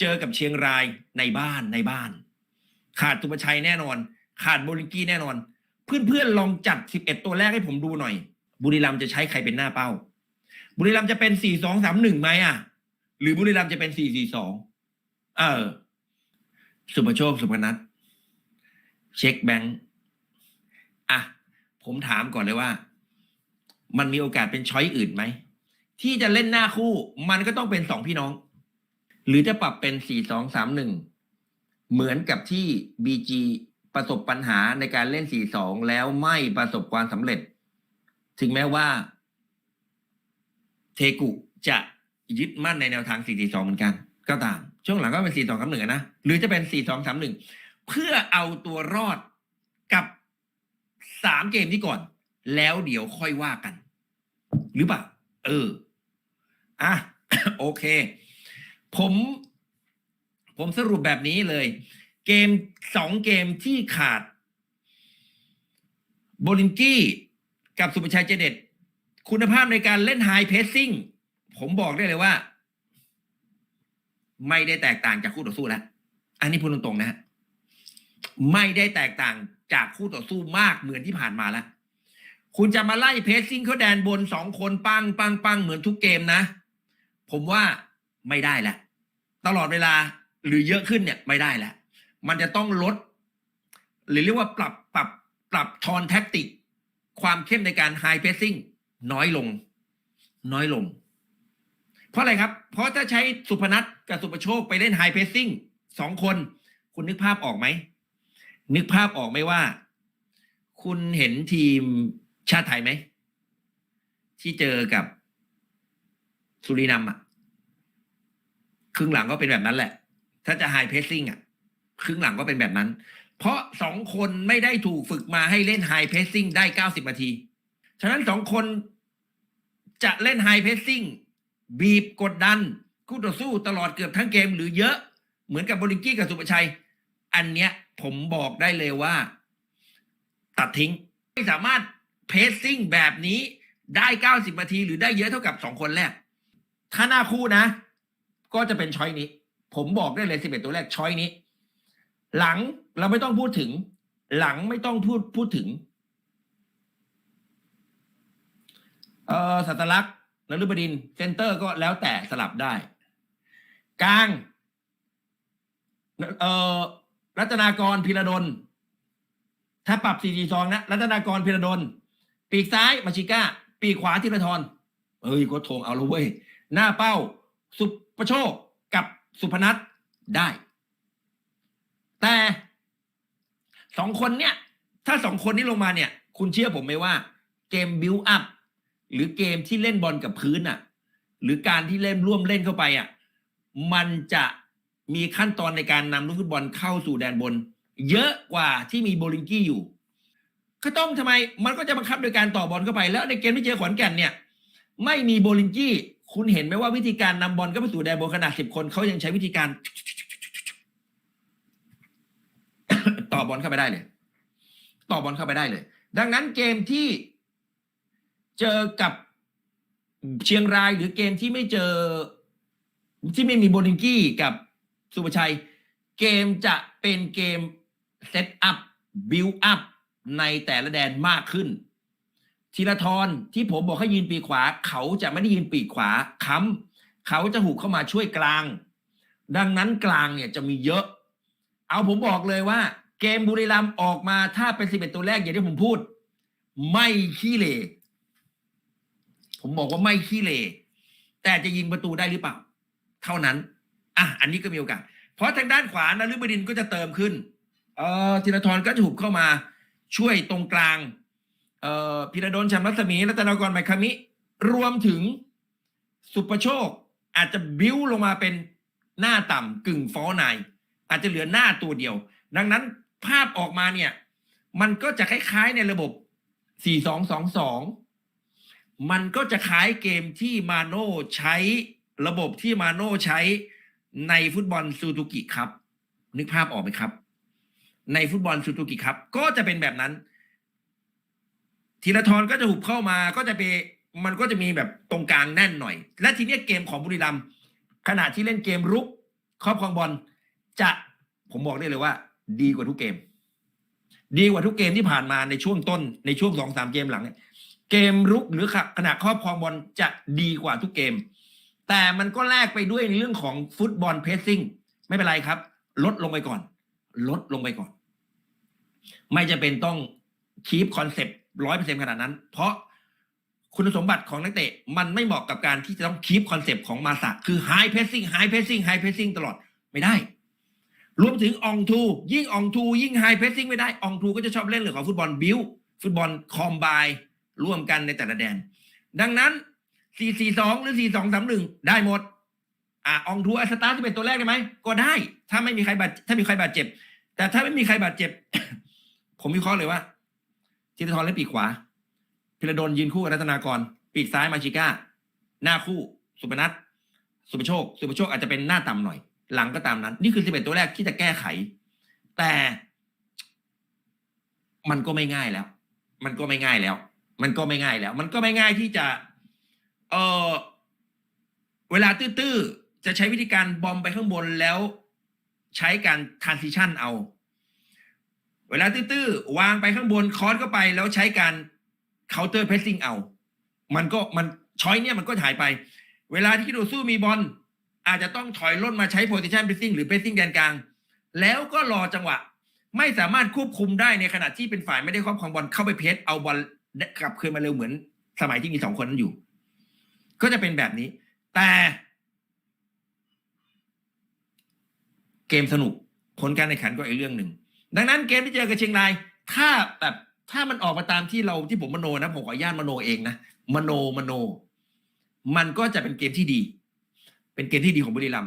เจอกับเชียงรายในบ้านในบ้าน ขาดตุปชัยแน่นอน ขาดโบลิงกี้แน่นอน เพื่อนๆลองจัด 11 ตัวแรกให้ผมดูหน่อย บุรีรัมย์จะใช้ใครเป็นหน้าเป้า บุรีรัมย์จะเป็น 4 2 3 1ไหมอะ หรือบุรีรัมย์จะเป็น 4 4 2 เออ สุภโชคสุพนัทเช็คแบงค์อะ ผมถามก่อนเลยว่า มันมีโอกาสเป็นช้อยอื่นไหม ที่จะเล่นหน้าคู่ มันก็ต้องเป็นสองพี่น้อง หรือจะปรับเป็นสี่สองสามหนึ่งเหมือนกับที่บีจีประสบปัญหาในการเล่นสี่สองแล้วไม่ประสบความสำเร็จ ถึงแม้ว่า เทกุจะยึดมั่นในแนวทาง 4-4-2 เหมือนกัน ก็ตาม ช่วงหลังก็เป็น 4-2-3-1 นะ หรือจะเป็น 4-2-3-1 เพื่อเอาตัวรอดกับ 3 เกมนี้ก่อน แล้วเดี๋ยวค่อยว่ากัน หรือเปล่า เออ อะ โอเค ผม ผมสรุปแบบนี้เลย เกมสองเกมที่ขาด โบลินกี้กับสุภชัยเจเด็ด คุณภาพในการเล่นไฮเพสซิ่งผมบอกได้เลยว่า ไม่ได้แตกต่างจากคู่ต่อสู้แล้ว อันนี้พูดตรงๆนะฮะไม่ได้แตกต่างจากคู่ต่อสู้มากเหมือนที่ผ่านมาแล้ว คุณจะมาไล่เพสซิ่งเขาแดนบนสองคนปังปังปังเหมือนทุกเกมนะ ผมว่า ไม่ได้แล้วตลอดเวลาหรือเยอะขึ้นเนี่ยไม่ได้แล้วมันจะต้องลด หรือเรียกว่าปรับปรับปรับทอนแท็กติก ความเข้มในการไฮเพสซิ่งน้อยลง น้อยลง เพราะอะไรครับ เพราะถ้าใช้สุพนัทกับสุประโชคไปเล่นไฮเพสซิ่งสองคน คุณนึกภาพออกไหม นึกภาพออกไหมว่า คุณเห็นทีมชาติไทยไหม ที่เจอกับสุรินัมอะ ครึ่งหลังก็เป็นแบบนั้นแหละ ถ้าจะไฮเพสซิ่งอะครึ่งหลังก็เป็นแบบนั้น เพราะสองคนไม่ได้ถูกฝึกมาให้เล่นไฮเพสซิ่งได้เก้าสิบนาที ฉะนั้นสองคนจะเล่นไฮเพสซิ่งบีบกดดัน คู่ต่อสู้ตลอดเกือบทั้งเกมหรือเยอะเหมือนกับบลิงกี้กับสุประชัย อันเนี้ยผมบอกได้เลยว่า ตัดทิ้ง ไม่สามารถเพสซิ่งแบบนี้ได้เก้าสิบนาทีหรือได้เยอะเท่ากับสองคนแรก ถ้าหน้าคู่นะ ก็จะเป็นช้อยนี้ ผมบอกได้เลยสิบเอ็ดตัวแรกช้อยนี้ หลังเราไม่ต้องพูดถึง หลังไม่ต้องพูดพูดถึง เอ่อสัตลักษณ์นฤบดินเซนเตอร์ก็แล้วแต่สลับได้ กลางเอ่อรัตนากรพิรดล ถ้าปรับ4 4 2นะรัตนากรพิรดล ปีกซ้ายมาชิก้า ปีกขวาธีรทรเอ้ยก็ทงเอาละเว้ย หน้าเป้า สุประโชคกับสุพนัทได้ แต่สองคนเนี่ย ถ้าสองคนนี้ลงมาเนี่ย คุณเชื่อผมไหมว่า เกมบิวอัพหรือเกมที่เล่นบอลกับพื้นอะ หรือการที่เล่นร่วมเล่นเข้าไปอะ มันจะมีขั้นตอนในการนำลูกฟุตบอลเข้าสู่แดนบน เยอะกว่าที่มีโบลิงกี้อยู่ ก็ต้องทำไม มันก็จะบังคับโดยการต่อบอลเข้าไป แล้วในเกมที่เจอขอนแก่นเนี่ย ไม่มีโบลิงกี้ คุณเห็นไหมว่าวิธีการนำบอลเข้าไปสู่แดนบนขนาดสิบคนเขายังใช้วิธีการ ต่อบอลเข้าไปได้เลย ต่อบอลเข้าไปได้เลย ดังนั้นเกมที่เจอกับเชียงรายหรือเกมที่ไม่เจอ ที่ไม่มีโบลิงกี้กับสุภชัย เกมจะเป็นเกมเซตอัพบิลอัพในแต่ละแดนมากขึ้น ธีรทรที่ผมบอกให้ยืนปีกขวา เขาจะไม่ได้ยืนปีกขวาค้ำเขาจะหุกเข้ามาช่วยกลาง ดังนั้นกลางเนี่ยจะมีเยอะ เอาผมบอกเลยว่า เกมบุรีรัมย์ออกมาถ้าเป็นสิบเอ็ดตัวแรกอย่างที่ผมพูด ไม่ขี้เหร่ผมบอกว่าไม่ขี้เหร่แต่จะยิงประตูได้หรือเปล่า เท่านั้นอะอันนี้ก็มีโอกาสเพราะทางด้านขวานะฤบดินก็จะเติมขึ้น เออธีรทรก็จะหุบเข้ามาช่วยตรงกลาง เอ่อพิรดลชัมรัศมีรัตนากรไมคามิ รวมถึงสุประโชค อาจจะบิ้วลงมาเป็นหน้าต่ำกึ่งฟอลไนายอาจจะเหลือหน้าตัวเดียว ดังนั้นภาพออกมาเนี่ย มันก็จะคล้ายๆในระบบ 4-2-2-2 มันก็จะคล้ายเกมที่มาโน่ใช้ระบบที่มาโน่ใช้ในฟุตบอลซูซูกิครับ นึกภาพออกไหมครับ ในฟุตบอลซูซูกิครับ ก็จะเป็นแบบนั้น ธีรทรก็จะหุบเข้ามาก็จะไปมันก็จะมีแบบตรงกลางแน่นหน่อย และทีเนี้ยเกมของบุรีรัมย์ขณะที่เล่นเกมรุกครอบครองบอลจะผมบอกได้เลยว่า ดีกว่าทุกเกม ดีกว่าทุกเกมที่ผ่านมาในช่วงต้นในช่วงสองสามเกมหลังเนี่ยเกมรุกหรือขณะครอบครองบอลจะดีกว่าทุกเกม แต่มันก็แลกไปด้วยในเรื่องของฟุตบอลเพสซิ่งไม่เป็นไรครับ ลดลงไปก่อน ลดลงไปก่อน ไม่จะเป็นต้องคีปคอนเซปต์ ร้อยเปอร์เซ็นขนาดนั้น เพราะคุณสมบัติของนักเตะมันไม่เหมาะกับการที่จะต้องคีปคอนเซปต์ของมาสะคือไฮเพรสซิ่งไฮเพรสซิ่งไฮเพรสซิ่งตลอดไม่ได้ รวมถึงอองทู ยิ่งอองทู ยิ่งไฮเพรสซิ่งไม่ได้อองทูก็จะชอบเล่นเรื่องของฟุตบอลบิวฟุตบอลคอมไบร่วมกันในแต่ละแดน ดังนั้น 4-4-2 หรือ 4-2-3-1 ได้หมด อะอองทูอาสตาร์ที่เป็นตัวแรกได้ไหม ก็ได้ ถ้าไม่มีใครบาดถ้ามีใครบาดเจ็บ แต่ถ้าไม่มีใครบาดเจ็บ ผมวิเคราะห์เลยว่า ธีรทรเล่นปีกขวาพิรดลยืนคู่กับรัตนากร ปีกซ้ายมาชิก้า หน้าคู่ สุพนัทสุภโชค สุภโชคอาจจะเป็นหน้าต่ำหน่อย หลังก็ตามนั้น นี่คือ11ตัวแรกที่จะแก้ไข แต่มันก็ไม่ง่ายแล้ว มันก็ไม่ง่ายแล้ว มันก็ไม่ง่ายแล้ว มันก็ไม่ง่ายที่จะ เออเวลาตื้อๆจะใช้วิธีการบอมไปข้างบนแล้ว ใช้การ transition เอา เวลาตื้อๆวางไปข้างบนคอร์สเข้าไปแล้วใช้การ counter pressing เอา มันก็มันช้อยเนี่ยมันก็หายไป เวลาที่คิดดูสู้มีบอลอาจจะต้องถอยล่นมาใช้ position pressing หรือ pressing แดนกลาง แล้วก็รอจังหวะ ไม่สามารถควบคุมได้ในขณะที่เป็นฝ่ายไม่ได้ครอบครองบอลเข้าไปเพสเอาบอลกลับคืนมาเร็วเหมือน สมัยที่มีสองคนนั้นอยู่ ก็จะเป็นแบบนี้ แต่เกมสนุกผลการแข่งขันก็อีกเรื่องหนึ่ง ดังนั้นเกมที่เจอกับเชียงราย ถ้าแบบถ้ามันออกมาตามที่เราที่ผมมโนนะผมขออนุญาตมโนเองนะมโนมโน มันก็จะเป็นเกมที่ดี เป็นเกมที่ดีของบุรีรัมย์